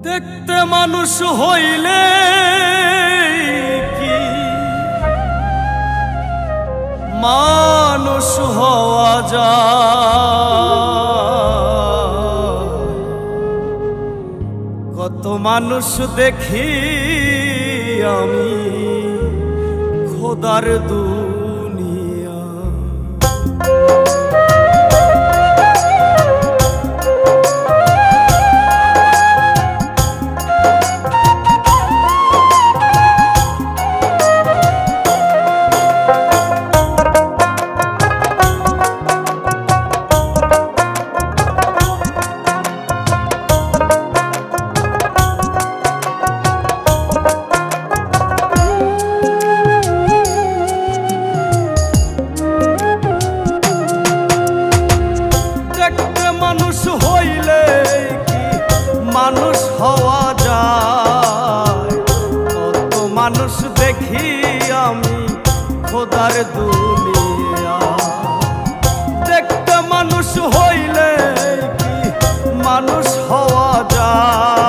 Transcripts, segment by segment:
দেখতে মানুষ হইলে কি? মানুষ হওয়া যা কত মানুষ দেখি আমি খোদার দূর মানুষ দেখি আমি খোদার দুনিয়া। দেখতে মানুষ হইলে কি মানুষ হওয়া যায়?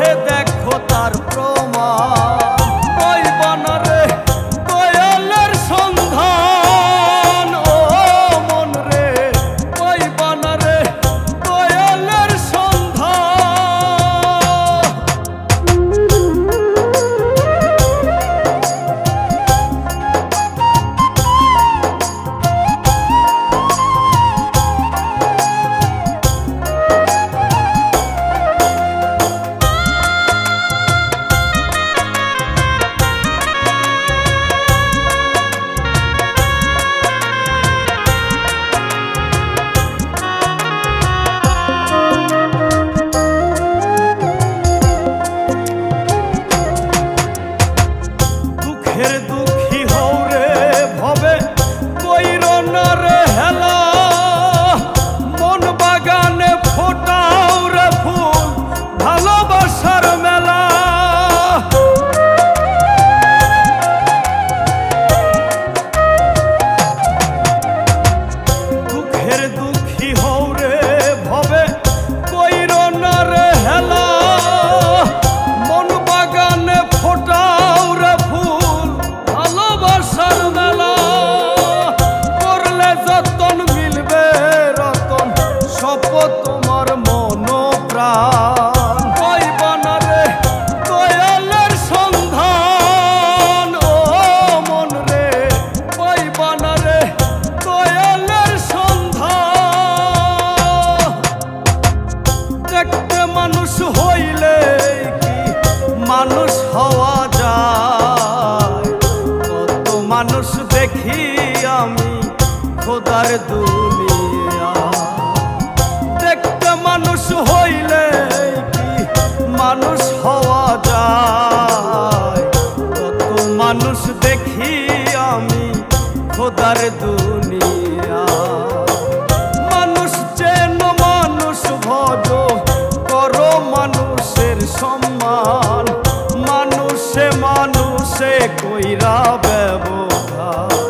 পথে দেখ খোদার দুনিয়া। মানুষ যেন মানুষ ভজ করো মানুষের সম্মান। মানুষে মানুষে কইরা ব্যবহার